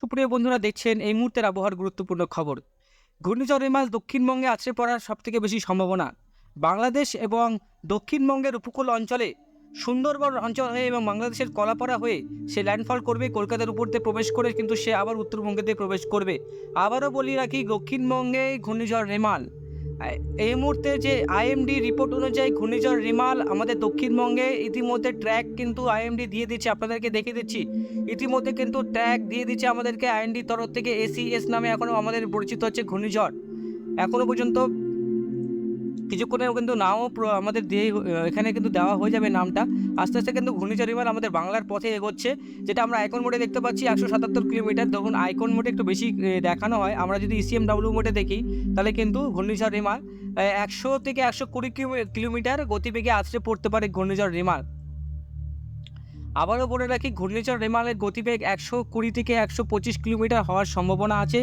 সুপ্রিয় বন্ধুরা, দেখছেন এই মুহূর্তের আবহাওয়ার গুরুত্বপূর্ণ খবর। ঘূর্ণিঝড় রেমাল দক্ষিণবঙ্গে আছড়ে পড়ার সবথেকে বেশি সম্ভাবনা। বাংলাদেশ এবং দক্ষিণবঙ্গের উপকূল অঞ্চলে সুন্দরবন অঞ্চল হয়ে এবং বাংলাদেশের কলাপাড়া হয়ে সে ল্যান্ডফল করবে, কলকাতার উপর দিয়ে প্রবেশ করে কিন্তু সে আবার উত্তরবঙ্গেতে প্রবেশ করবে। আবারও বলি রাখি দক্ষিণবঙ্গে ঘূর্ণিঝড় রেমাল এই মুহূর্তে যে আইএমডি রিপোর্ট অনুযায়ী ঘূর্ণিঝড় রিমাল আমাদের দক্ষিণবঙ্গে ইতিমধ্যে ট্র্যাক কিন্তু আইএমডি দিয়ে দিচ্ছে, আপনাদেরকে দেখে দিচ্ছি। ইতিমধ্যে কিন্তু ট্র্যাক দিয়ে দিচ্ছে আমাদেরকে আইএমডি তরফ থেকে এসিএস নামে এখনও আমাদের পরিচিত হচ্ছে ঘূর্ণিঝড়। এখনও পর্যন্ত কিছুক্ষণেও কিন্তু নাও আমাদের দিয়ে এখানে কিন্তু দেওয়া হয়ে যাবে নামটা। আস্তে আস্তে কিন্তু ঘূর্ণিঝড় বিমান আমাদের বাংলার পথে এগোচ্ছে, যেটা আমরা আইকন মোডে দেখতে পাচ্ছি একশো সাতাত্তর কিলোমিটার। তখন আইকন মোডে একটু বেশি দেখানো হয়। আমরা যদি ইসিএমডাব্লিউ ইসিএম ডাব্লিউ মোডে দেখি, তাহলে কিন্তু ঘূর্ণিঝড় রিমাল একশো থেকে একশো কুড়ি কিলোমিটার গতিবেগে আছড়ে পড়তে পারে ঘূর্ণিঝড় রিমাল। আবারও বলে রাখি, ঘূর্ণিঝড় রেমালের গতিবেগ একশো কুড়ি থেকে একশো পঁচিশ কিলোমিটার হওয়ার সম্ভাবনা আছে।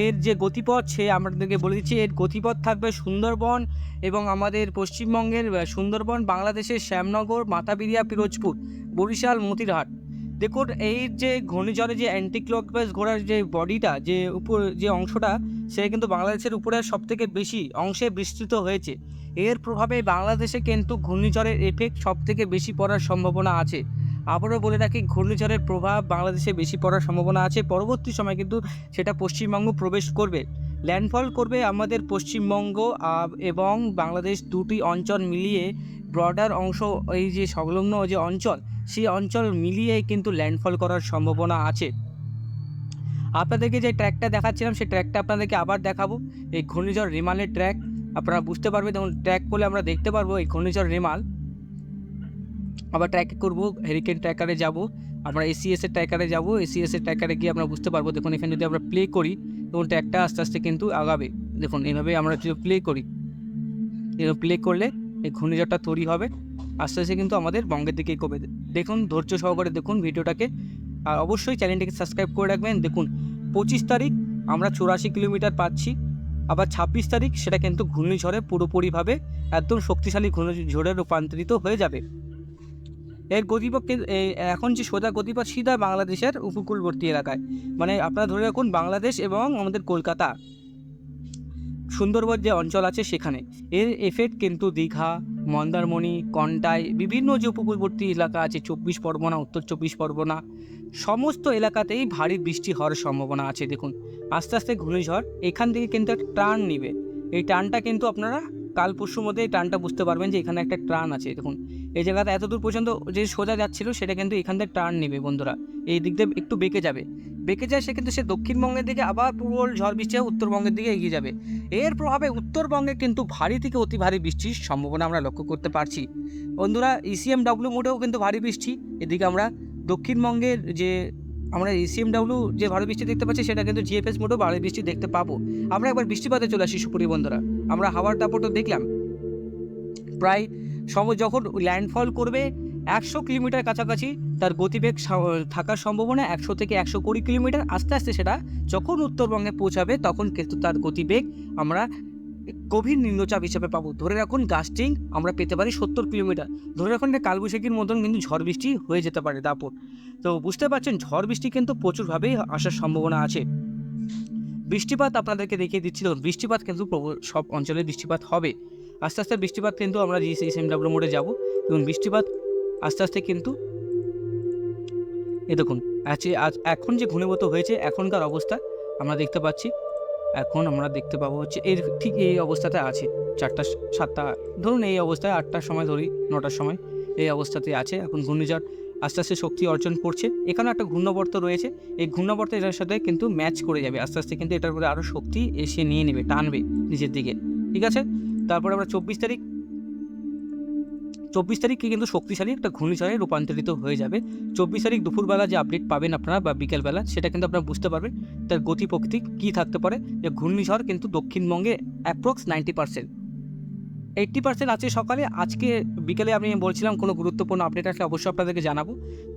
এর যে গতিপথ, সে আমাদেরকে বলে দিচ্ছি, এর গতিপথ থাকবে সুন্দরবন এবং আমাদের পশ্চিমবঙ্গের সুন্দরবন, বাংলাদেশের শ্যামনগর মাথাবিরিয়া পিরোজপুর, বরিশাল, মতিরহাট। দেখুন এই যে ঘূর্ণিঝড়ে যে অ্যান্টি ক্লকওয়াইজ ঘোরার যে বডিটা, যে উপর, যে অংশটা, সে কিন্তু বাংলাদেশের উপরে সবথেকে বেশি অংশে বিস্তৃত হয়েছে। এর প্রভাবে বাংলাদেশে কিন্তু ঘূর্ণিঝড়ের এফেক্ট সবথেকে বেশি পড়ার সম্ভাবনা আছে। আবারও বলে রাখি, ঘূর্ণিঝড়ের প্রভাব বাংলাদেশে বেশি পড়ার সম্ভাবনা আছে। পরবর্তী সময় কিন্তু সেটা পশ্চিমবঙ্গ প্রবেশ করবে। ল্যান্ডফল করবে আমাদের পশ্চিমবঙ্গ এবং বাংলাদেশ দুটি অঞ্চল মিলিয়ে ব্রডার অংশ, এই যে সংলগ্ন যে অঞ্চল, সেই অঞ্চল মিলিয়ে কিন্তু ল্যান্ডফল করার সম্ভাবনা আছে। আপনাদেরকে যে ট্র্যাকটা দেখাচ্ছিলাম, সেই ট্র্যাকটা আপনাদেরকে আবার দেখাবো। এই ঘূর্ণিঝড় রেমালের ট্র্যাক, আপনারা বুঝতে পারবেন যখন ট্র্যাক করলে আমরা দেখতে পারব এই ঘূর্ণিঝড় রেমাল। আবার ট্র্যাক করব হেরিকেন ট্র্যাকারে যাব, আমরা এসিএস এর ট্র্যাকারে যাব এসিএস এর ট্র্যাকারে গিয়ে আমরা বুঝতে পারব, দেখুন এখানে যদি আমরা প্লে করি, তখন ট্র্যাকটা আস্তে আস্তে কিন্তু আগাবে। দেখুন এইভাবে আমরা যদি প্লে করি এরকম প্লে করলে এই ঘূর্ণিঝড়টা তৈরি হবে, আস্তে আস্তে কিন্তু আমাদের বঙ্গের দিকেই কমে দেখুন, ধৈর্য সহকারে দেখুন ভিডিওটাকে, আর অবশ্যই চ্যানেলটিকে সাবস্ক্রাইব করে রাখবেন। দেখুন, পঁচিশ তারিখ আমরা চুরাশি কিলোমিটার পাচ্ছি, আবার ছাব্বিশ তারিখ সেটা কিন্তু ঘূর্ণিঝড়ে পুরোপুরিভাবে একদম শক্তিশালী ঘূর্ণিঝড়ে রূপান্তরিত হয়ে যাবে। এর গতিপথ এখন যে সোজা গতিপথ সিধা বাংলাদেশের উপকূলবর্তী এলাকায়। মানে আপনারা ধরে রাখুন বাংলাদেশ এবং আমাদের কলকাতা। সুন্দরবন যে অঞ্চল আছে সেখানে। এর এফেক্ট কিন্তু দীঘা, মন্দারমণি, কন্টাই, বিভিন্ন যে উপকূলবর্তী এলাকা আছে, চব্বিশ পরগনা, উত্তর চব্বিশ পরগনা, সমস্ত এলাকাতেই ভারী বৃষ্টি হওয়ার সম্ভাবনা আছে, দেখুন। আস্তে আস্তে ঘূর্ণিঝড় এখান থেকে কিন্তু একটা টার্ন নিবে। এই টার্নটা কিন্তু আপনারা কাল পরশুর মধ্যে এই টার্নটা বুঝতে পারবেন যে এখানে একটা টার্ন আছে, দেখুন। এই জায়গাতে এত দূর পর্যন্ত যে সোজা যাচ্ছিল, সেটা কিন্তু এখান থেকে টার্ন নেবে বন্ধুরা। এই দিক দিয়ে একটু বেঁকে যাবে। বেঁকে যায়, সে কিন্তু সে দক্ষিণবঙ্গের দিকে আবার প্রবল ঝড় বৃষ্টি হয়ে উত্তরবঙ্গের দিকে এগিয়ে যাবে। এর প্রভাবে উত্তরবঙ্গে কিন্তু ভারী থেকে অতি ভারী বৃষ্টির সম্ভাবনা আমরা লক্ষ্য করতে পারছি। বন্ধুরা E ইসিএম ডাব্লিউ মোডেও কিন্তু ভারী বৃষ্টি। এদিকে আমরা দক্ষিণবঙ্গের যে, আমরা E ইসিএম ডাব্লিউ যে ভারী বৃষ্টি দেখতে পাচ্ছি, সেটা কিন্তু জিএফএস মোডেও ভারী বৃষ্টি দেখতে পাবো। আমরা একবার বৃষ্টিপাতে চলে আসি সুপুরি বন্ধুরা। আমরা হাওয়ার দাপটও দেখলাম। প্রায় সম যখন ল্যান্ডফল করবে একশো কিলোমিটার কাছাকাছি, তার গতিবেগ থাকার সম্ভাবনা একশো থেকে একশো কুড়ি কিলোমিটার। আস্তে আস্তে সেটা যখন উত্তরবঙ্গে পৌঁছাবে, তখন কিন্তু তার গতিবেগ আমরা গভীর নিম্নচাপ হিসেবে পাবো। ধরে রাখুন গাস্টিং আমরা পেতে পারি সত্তর কিলোমিটার। ধরে রাখুন এটা কালবৈশাখীর মতন কিন্তু ঝড় বৃষ্টি হয়ে যেতে পারে দাপট। তো বুঝতে পারছেন, ঝড় বৃষ্টি কিন্তু প্রচুরভাবেই আসার সম্ভাবনা আছে। বৃষ্টিপাত আপনাদেরকে দেখিয়ে দিচ্ছিল বৃষ্টিপাত কিন্তু সব অঞ্চলে বৃষ্টিপাত হবে। আস্তে আস্তে বৃষ্টিপাত কিন্তু আমরা এস এম ডাব্লিউ মোডে যাব। এবং বৃষ্টিপাত আস্তে আস্তে কিন্তু এ দেখুন, আজ এখন যে ঘনীভূত হয়েছে, এখনকার অবস্থা আমরা দেখতে পাচ্ছি। এখন আমরা দেখতে পাবো হচ্ছে এর ঠিক এই অবস্থাতে আছে, চারটা সাতটা, ধরুন এই অবস্থায় আটটার সময় ধরি, নটার সময় এই অবস্থাতে আছে। এখন ঘূর্ণিঝড় আস্তে আস্তে শক্তি অর্জন করছে। এখানে একটা ঘূর্ণবর্ত রয়েছে। এই ঘূর্ণবর্ত এটার সাথে কিন্তু ম্যাচ করে যাবে। আস্তে আস্তে কিন্তু এটার উপরে আরও শক্তি এসে নিয়ে নেবে, টানবে নিজের দিকে। ঠিক আছে? তারপরে আমরা চব্বিশ তারিখ, চব্বিশ তারিখে কিন্তু শক্তিশালী একটা ঘূর্ণিঝড়ে রূপান্তরিত হয়ে যাবে। চব্বিশ তারিখ দুপুরবেলা যে আপডেট পাবেন আপনারা বা বিকেলবেলা, সেটা কিন্তু আপনারা বুঝতে পারবেন তার গতি প্রকৃতি কী থাকতে পারে। যে ঘূর্ণিঝড় কিন্তু দক্ষিণবঙ্গে approx ninety percent eighty percent আছে সকালে, আজকে বিকেলে আমি বলছিলাম কোনো গুরুত্বপূর্ণ আপডেট আসলে অবশ্যই আপনাদেরকে জানাব।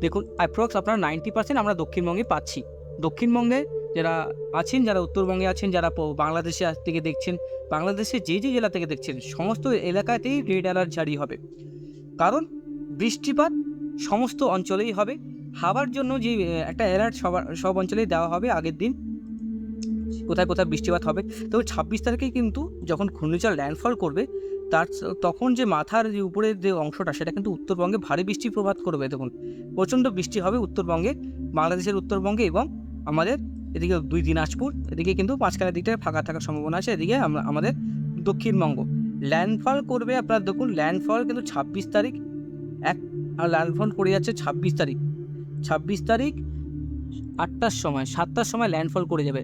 দেখুন অ্যাপ্রক্স আপনারা নাইনটি পার্সেন্ট আমরা দক্ষিণবঙ্গে পাচ্ছি। দক্ষিণবঙ্গে যারা আছেন, যারা উত্তরবঙ্গে আছেন, যারা বাংলাদেশে থেকে দেখছেন বাংলাদেশে যে যে জেলা থেকে দেখছেন, সমস্ত এলাকাতেই রেড অ্যালার্ট জারি হবে। কারণ বৃষ্টিপাত সমস্ত অঞ্চলেই হবে। হাওয়ার জন্য যে একটা অ্যালার্ট সবার, সব অঞ্চলেই দেওয়া হবে আগের দিন। কোথায় কোথায় বৃষ্টিপাত হবে। তো ছাব্বিশ তারিখে কিন্তু যখন ঘূর্ণিঝড় ল্যান্ডফল করবে, তার তখন যে মাথার যে উপরের যে অংশটা, সেটা কিন্তু উত্তরবঙ্গে ভারী বৃষ্টি প্রভাব করবে। দেখুন, প্রচণ্ড বৃষ্টি হবে উত্তরবঙ্গে, বাংলাদেশের উত্তরবঙ্গে এবং আমাদের এদিকে দুই দিনাজপুর এদিকে কিন্তু মাঝখানের দিকটায় ফাঁকা থাকার সম্ভাবনা আছে। এদিকে আমরা, আমাদের দক্ষিণবঙ্গ। ল্যান্ডফল করবে আপনার দেখুন ল্যান্ডফল কিন্তু ছাব্বিশ তারিখ, এক, আর ল্যান্ডফল করে যাচ্ছে ছাব্বিশ তারিখ। ছাব্বিশ তারিখ আটটার সময়, সাতটার সময় ল্যান্ডফল করে যাবে।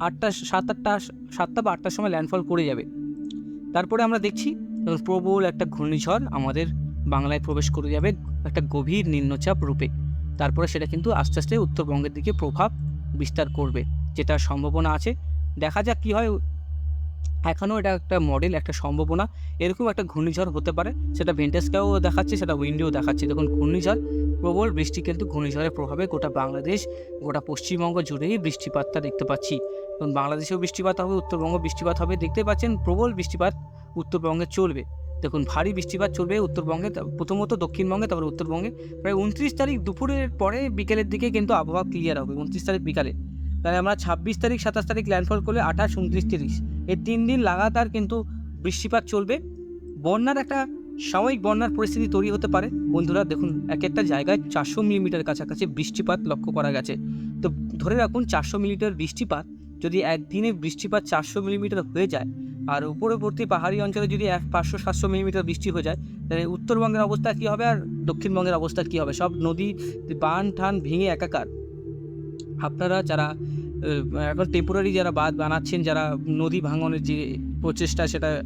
আটটা সাত আটটা সাতটা বা আটটার সময় ল্যান্ডফল করে যাবে। তারপরে আমরা দেখছি প্রবল একটা ঘূর্ণিঝড় আমাদের বাংলায় প্রবেশ করে যাবে, একটা গভীর নিম্নচাপ রূপে। তারপরে সেটা কিন্তু আস্তে আস্তে উত্তরবঙ্গের দিকে প্রভাব বিস্তার করবে, যেটার সম্ভাবনা আছে। দেখা যাক কী হয়। এখনও এটা একটা মডেল একটা সম্ভাবনা। এরকম একটা ঘূর্ণিঝড় হতে পারে। সেটা ভেন্টেসকেও দেখাচ্ছে, সেটা উইন্ডেও দেখাচ্ছে। দেখুন, ঘূর্ণিঝড়, প্রবল বৃষ্টি কিন্তু ঘূর্ণিঝড়ের প্রভাবে গোটা বাংলাদেশ, গোটা পশ্চিমবঙ্গ জুড়েই বৃষ্টিপাতটা দেখতে পাচ্ছি। এবং বাংলাদেশেও বৃষ্টিপাত হবে, উত্তরবঙ্গ বৃষ্টিপাত হবে। দেখতে পাচ্ছেন, প্রবল বৃষ্টিপাত উত্তরবঙ্গে চলবে। দেখুন, ভারী বৃষ্টিপাত চলবে উত্তরবঙ্গে প্রথমত দক্ষিণবঙ্গে, তারপরে উত্তরবঙ্গে। প্রায় উনত্রিশ তারিখ দুপুরের পরে বিকেলের দিকে কিন্তু আবহাওয়া ক্লিয়ার হবে, উনত্রিশ তারিখ বিকালে। তাহলে আমরা ছাব্বিশ তারিখ, সাতাশ তারিখ ল্যান্ডফল করলে আঠাশ, উনত্রিশ, তিরিশ। এই তিন দিন লাগাতার কিন্তু বৃষ্টিপাত চলবে। বন্যার একটা সাময়িক বন্যার পরিস্থিতি তৈরি হতে পারে। বন্ধুরা, দেখুন, এক একটা জায়গায় চারশো মিলিমিটার কাছাকাছি বৃষ্টিপাত লক্ষ্য করা গেছে। তো ধরে রাখুন, চারশো মিলিমিটার বৃষ্টিপাত, যদি একদিনে বৃষ্টিপাত চারশো মিলিমিটার হয়ে যায় আর উপরবর্তী পাহাড়ি অঞ্চলে যদি এক পাঁচশো, সাতশো মিলিমিটার বৃষ্টি হয়ে যায়, তাহলে উত্তরবঙ্গের অবস্থা কী হবে আর দক্ষিণবঙ্গের অবস্থা কী হবে? সব নদী বান ঠান ভেঙে একাকার। আপনারা যারা এখন টেম্পোরারি যারা বাঁধ বানাচ্ছেন, যারা নদী ভাঙনের যে প্রচেষ্টা, সেটা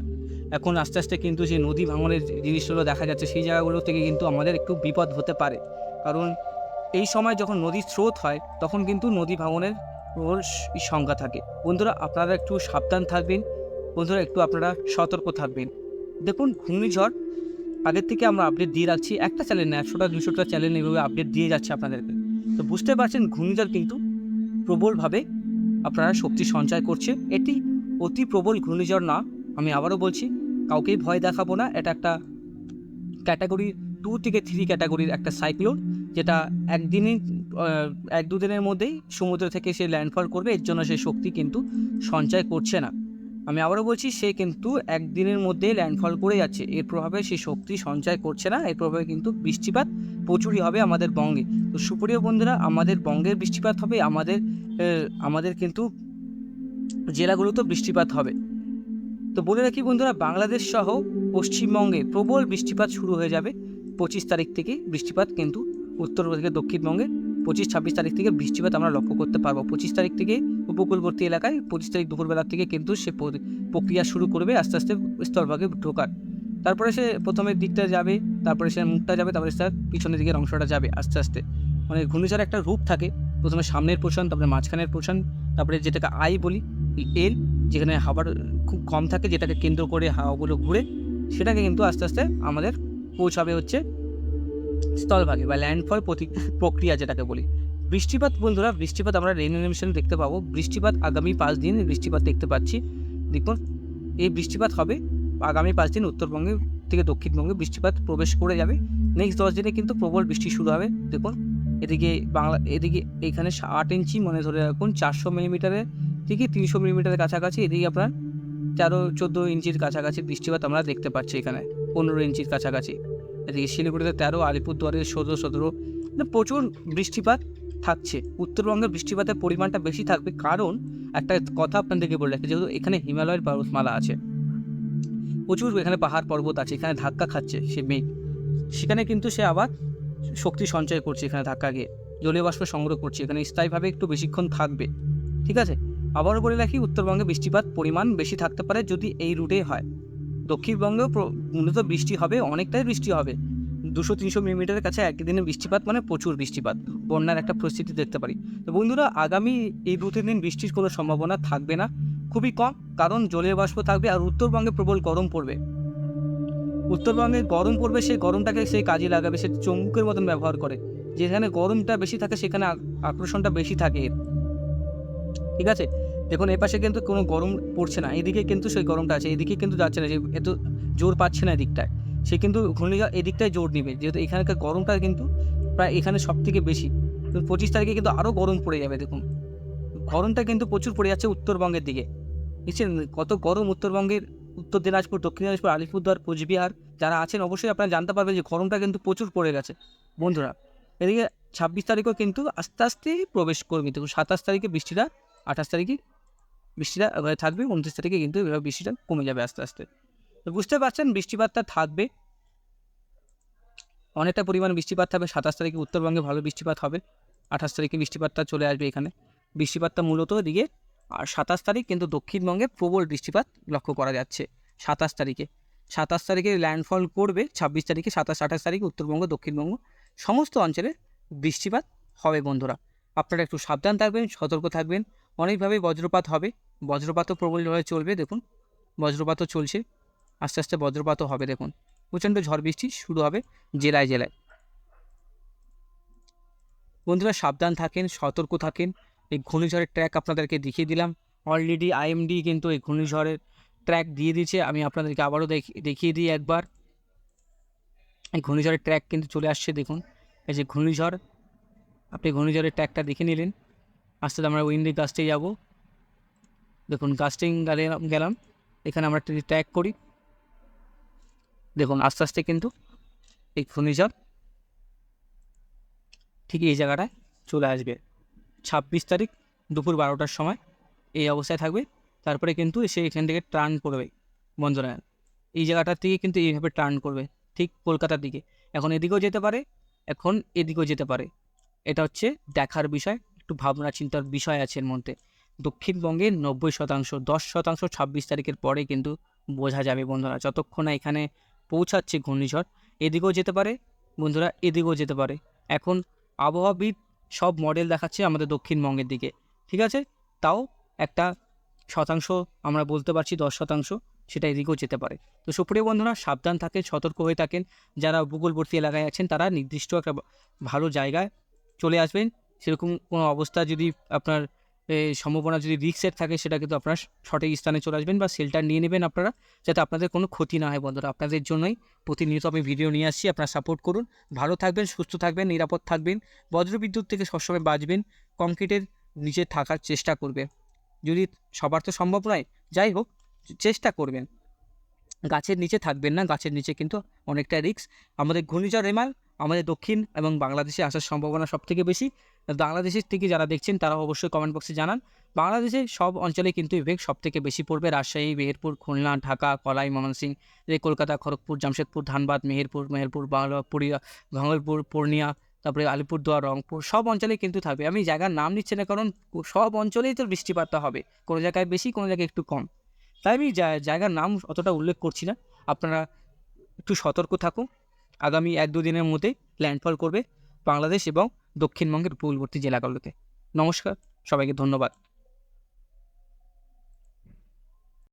এখন আস্তে আস্তে কিন্তু যে নদী ভাঙনের জিনিসগুলো দেখা যাচ্ছে, সেই জায়গাগুলো থেকে কিন্তু আমাদের একটু বিপদ হতে পারে। কারণ এই সময় যখন নদীর স্রোত হয়, তখন কিন্তু নদী ভাঙনের সংখ্যা থাকে। বন্ধুরা, আপনারা একটু সাবধান থাকবেন। বন্ধুরা একটু আপনারা সতর্ক থাকবেন। দেখুন, ঘূর্ণিঝড়, আগের থেকে আমরা আপডেট দিয়ে রাখছি একটা চ্যানেল না একশোটা দুশোটা চ্যানেল এভাবে আপডেট দিয়ে যাচ্ছে আপনাদেরকে। তো বুঝতে পারছেন, ঘূর্ণিঝড় কিন্তু প্রবলভাবে আপনারা শক্তি সঞ্চয় করছে। এটি অতি প্রবল ঘূর্ণিঝড় না, আমি আবারও বলছি, কাউকেই ভয় দেখাবো না। এটা একটা ক্যাটাগরি টু থেকে থ্রি ক্যাটাগরির একটা সাইক্লোন যেটা একদিনই এক দুদিনের মধ্যেই সমুদ্র থেকে সে ল্যান্ডফল করবে, এর জন্য সে শক্তি কিন্তু সঞ্চয় করছে না। আমি আবারও বলছি, সে কিন্তু একদিনের মধ্যেই ল্যান্ডফল করে যাচ্ছে। এর প্রভাবে সে শক্তি সঞ্চয় করছে না, এর প্রভাবে কিন্তু বৃষ্টিপাত প্রচুরই হবে আমাদের বঙ্গে। তো সুপ্রিয় বন্ধুরা, আমাদের বঙ্গের বৃষ্টিপাত হবে, আমাদের আমাদের কিন্তু জেলাগুলোতেও বৃষ্টিপাত হবে। তো বলে রাখি বন্ধুরা, বাংলাদেশ সহ পশ্চিমবঙ্গে প্রবল বৃষ্টিপাত শুরু হয়ে যাবে। পঁচিশ তারিখ থেকে বৃষ্টিপাত কিন্তু উত্তর থেকে দক্ষিণবঙ্গে পঁচিশ, ছাব্বিশ তারিখ থেকে বৃষ্টিপাত আমরা লক্ষ্য করতে পারব। পঁচিশ তারিখ থেকে উপকূলবর্তী এলাকায় পঁচিশ তারিখ দুপুরবেলা থেকে কিন্তু সে প্রক্রিয়া শুরু করবে আস্তে আস্তে স্থলভাগে ঢোকার। তারপরে সে প্রথমের দিকটা যাবে, তারপরে সে মুখটা যাবে, তারপরে তার পিছনের দিকের অংশটা যাবে আস্তে আস্তে। মানে ঘূর্ণিঝড় একটা রূপ থাকে, প্রথমে সামনের পোষণ, তারপরে মাঝখানের পোর্শন তারপরে যেটাকে আই বলি, এল, যেখানে হাওয়ার খুব কম থাকে, যেটাকে কেন্দ্র করে হাওয়াগুলো ঘুরে, সেটাকে কিন্তু আস্তে আস্তে আমাদের পৌঁছাবে হচ্ছে স্থলভাগে বা ল্যান্ডফল প্রক্রিয়া যেটাকে বলি। বৃষ্টিপাত, বন্ধুরা, বৃষ্টিপাত আমরা রেন এনিমেশন দেখতে পাবো। বৃষ্টিপাত আগামী পাঁচ দিন বৃষ্টিপাত দেখতে পাচ্ছি। দেখুন, এই বৃষ্টিপাত হবে আগামী পাঁচ দিন উত্তরবঙ্গে থেকে দক্ষিণবঙ্গে বৃষ্টিপাত প্রবেশ করে যাবে। নেক্সট দশ দিনে কিন্তু প্রবল বৃষ্টি শুরু হবে। দেখুন, এদিকে বাংলা, এদিকে এখানে আট ইঞ্চি মনে ধরে রাখুন, চারশো মিলিমিটারের থেকে তিনশো মিলিমিটারের কাছাকাছি। এদিকে আপনার তেরো, চোদ্দ ইঞ্চির কাছাকাছি বৃষ্টিপাত আমরা দেখতে পাচ্ছি এখানে, পনেরো ইঞ্চির কাছাকাছি। এদিকে শিলিগুড়িতে তেরো, আলিপুরদুয়ারে ষোলো, সতেরো মানে প্রচুর বৃষ্টিপাত থাকছে। উত্তরবঙ্গের বৃষ্টিপাতের পরিমাণটা বেশি থাকবে কারণ একটা কথা আপনাদেরকে বলে রাখি, যেহেতু এখানে হিমালয়ের পর্বতমালা আছে। প্রচুর এখানে পাহাড় পর্বত আছে, এখানে ধাক্কা খাচ্ছে সে মেঘ। সেখানে কিন্তু সে আবার শক্তি সঞ্চয় করছে এখানে ধাক্কা গিয়ে জলীয় বাষ্প সংগ্রহ করছে, এখানে স্থায়ীভাবে একটু বেশিক্ষণ থাকবে। ঠিক আছে? আবারও বলে রাখি, উত্তরবঙ্গে বৃষ্টিপাত পরিমাণ বেশি থাকতে পারে যদি এই রুটেই হয়। দক্ষিণবঙ্গেও মূলত বৃষ্টি হবে, অনেকটাই বৃষ্টি হবে। দুশো তিনশো মিলিমিটারের কাছে একদিনে বৃষ্টিপাত মানে প্রচুর বৃষ্টিপাত। বন্যার একটা পরিস্থিতি দেখতে পারি। তো বন্ধুরা, আগামী এই দু তিন দিন বৃষ্টির কোনো সম্ভাবনা থাকবে না। খুবই কম, কারণ জলীয় বাষ্প থাকবে আর উত্তরবঙ্গে প্রবল গরম পড়বে। উত্তরবঙ্গে গরম পড়বে, সেই গরমটাকে সে কাজে লাগাবে, সে চমুকের মতন ব্যবহার করে। যেখানে গরমটা বেশি থাকে, সেখানে আকর্ষণটা বেশি থাকে। ঠিক আছে? দেখুন, এপাশে কিন্তু কোনো গরম পড়ছে না, এদিকে কিন্তু সেই গরমটা আছে, এদিকে কিন্তু যাচ্ছে না যে এত জোর পাচ্ছে না এদিকটায়। সে কিন্তু ঘূর্ণিঝড় এদিকটায় জোর নিবে। যেহেতু এখানকার গরমটা কিন্তু প্রায় এখানে সব থেকে বেশি পঁচিশ তারিখে কিন্তু আরও গরম পড়ে যাবে, দেখুন। গরমটা কিন্তু প্রচুর পড়ে যাচ্ছে উত্তরবঙ্গের দিকে। দেখছেন কত গরম উত্তরবঙ্গের, উত্তর দিনাজপুর, দক্ষিণ দিনাজপুর, আলিপুরদুয়ার, কোচবিহার যারা আছেন, অবশ্যই আপনারা জানতে পারবেন যে গরমটা কিন্তু প্রচুর পড়ে গেছে। বন্ধুরা, এদিকে ছাব্বিশ তারিখও কিন্তু আস্তে আস্তে প্রবেশ করবে। দেখুন, সাতাশ তারিখে বৃষ্টিটা, আঠাশ তারিখে বৃষ্টিটা থাকবে, উনত্রিশ তারিখে কিন্তু বৃষ্টিটা কমে যাবে আস্তে আস্তে। তো বুঝতে পারছেন, বৃষ্টিপাতটা থাকবে। অনেকটা পরিমাণ বৃষ্টিপাত থাকবে, সাতাশ তারিখে উত্তরবঙ্গে ভালো বৃষ্টিপাত হবে, আঠাশ তারিখে বৃষ্টিপাতটা চলে আসবে এখানে। বৃষ্টিপাতটা মূলত এদিকে, আর সাতাশ তারিখ কিন্তু দক্ষিণবঙ্গে প্রবল বৃষ্টিপাত লক্ষ্য করা যাচ্ছে, সাতাশ তারিখে। সাতাশ তারিখে ল্যান্ডফল করবে, ছাব্বিশ তারিখে, সাতাশ, আঠাশ তারিখে উত্তরবঙ্গ, দক্ষিণবঙ্গ, সমস্ত অঞ্চলে বৃষ্টিপাত হবে বন্ধুরা। আপনারা একটু সাবধান থাকবেন, সতর্ক থাকবেন অনেকভাবে বজ্রপাত হবে, বজ্রপাতও প্রবলভাবে চলবে, দেখুন, বজ্রপাতও চলছে। আস্তে আস্তে বজ্রপাতও হবে, দেখুন। প্রচণ্ড ঝড় বৃষ্টি শুরু হবে জেলায় জেলায়। বন্ধুরা, সাবধান থাকেন, সতর্ক থাকেন। এই ঘূর্ণিঝড়ের ট্র্যাক আপনাদেরকে দেখিয়ে দিলাম। অলরেডি আইএমডি কিন্তু এই ঘূর্ণিঝড়ের ট্র্যাক দিয়ে দিয়েছে। আমি আপনাদেরকে আবারও দেখি, দেখিয়ে দিই একবার। এই ঘূর্ণিঝড়ের ট্র্যাক কিন্তু চলে আসছে, দেখুন। এই যে ঘূর্ণিঝড়, আপনি ঘূর্ণিঝড়ের ট্র্যাকটা দেখে নিলেন। আস্তে আমরা উইন্ডি গাছটে যাব। দেখুন গেলাম গেলাম। এখানে আমরা ট্র্যাক করি। দেখুন, আস্তে আস্তে কিন্তু এই ঘূর্ণিঝড় ঠিক এই জায়গাটায় চলে আসবে। ছাব্বিশ তারিখ দুপুর বারোটার সময় এই অবস্থায় থাকবে। তারপরে কিন্তু সে এখান থেকে টার্ন করবে বন্ধুরা এই জায়গাটার থেকে কিন্তু এইভাবে টার্ন করবে, ঠিক কলকাতার দিকে। এখন এদিকেও যেতে পারে, এখন এদিকেও যেতে পারে। এটা হচ্ছে দেখার বিষয়, একটু ভাবনা চিন্তার বিষয় আছে এর মধ্যে। দক্ষিণবঙ্গের নব্বই শতাংশ, দশ শতাংশ ছাব্বিশ তারিখের পরে কিন্তু বোঝা যাবে বন্ধুরা, যতক্ষণ না এখানে পৌঁছাচ্ছে ঘূর্ণিঝড়। এদিকেও যেতে পারে। বন্ধুরা, এদিকেও যেতে পারে। এখন আবহাওয়াবিদ সব মডেল দেখাচ্ছে আমাদের দক্ষিণবঙ্গের দিকে। ঠিক আছে? তাও একটা শতাংশ, আমরা বলতে পারছি দশ শতাংশ, সেটা এদিকেও যেতে পারে। তো সুপ্রিয় বন্ধুরা, সাবধান থাকেন, সতর্ক হয়ে থাকেন। যারা উপকূলবর্তী এলাকায় আছেন, তারা নির্দিষ্ট একটা ভালো জায়গায় চলে আসবেন। সেরকম কোনো অবস্থা যদি আপনার সম্ভাবনা যদি রিক্সের থাকে, সেটা কিন্তু আপনারা সঠিক স্থানে চলে আসবেন বা শেল্টার নিয়ে নেবেন আপনারা, যাতে আপনাদের কোনো ক্ষতি না হয় বন্ধুরা। আপনাদের জন্যই প্রতিনিয়ত আমি ভিডিও নিয়ে আসছি, আপনারা সাপোর্ট করুন। ভালো থাকবেন, সুস্থ থাকবেন, নিরাপদ থাকবেন, বজ্রবিদ্যুৎ থেকে সবসময় বাঁচবেন কংক্রিটের নিচে থাকার চেষ্টা করবে। যদি সবার তো সম্ভব নয়, যাই হোক, চেষ্টা করবেন। গাছের নিচে থাকবেন না, গাছের নিচে কিন্তু অনেকটা রিস্ক আমাদের ঘূর্ণিঝড় রেমাল আমাদের দক্ষিণ এবং বাংলাদেশে আসার সম্ভাবনা সব থেকে বেশি। বাংলাদেশের থেকে যারা দেখছেন, তারা অবশ্যই কমেন্ট বক্সে জানান। বাংলাদেশের সব অঞ্চলে কিন্তু ইভেক্ট সব থেকে বেশি পড়বে। রাজশাহী, মেহেরপুর, খুলনা, ঢাকা, কলাই, ময়মনসিংহ কলকাতা, খড়গপুর, জামশেদপুর, ধানবাদ, মেহেরপুর মেহেরপুর পুরিয়া ভাঙলপুর, পূর্ণিয়া, তারপরে আলিপুরদুয়ার, রংপুর, সব অঞ্চলে কিন্তু থাকবে। আমি জায়গার নাম নিচ্ছি না, কারণ সব অঞ্চলেই তো বৃষ্টিপাতটা হবে। কোনো জায়গায় বেশি, কোনো জায়গায় একটু কম। তাই আমি জায়গার নাম অতটা উল্লেখ করছি না। আপনারা একটু সতর্ক থাকুন। আগামী এক দু দিনের মধ্যে ল্যান্ডফল করবে। বাংলাদেশ এবং দক্ষিণবঙ্গের উপকূলবর্তী জেলাগুলোতে। নমস্কার সবাইকে ধন্যবাদ।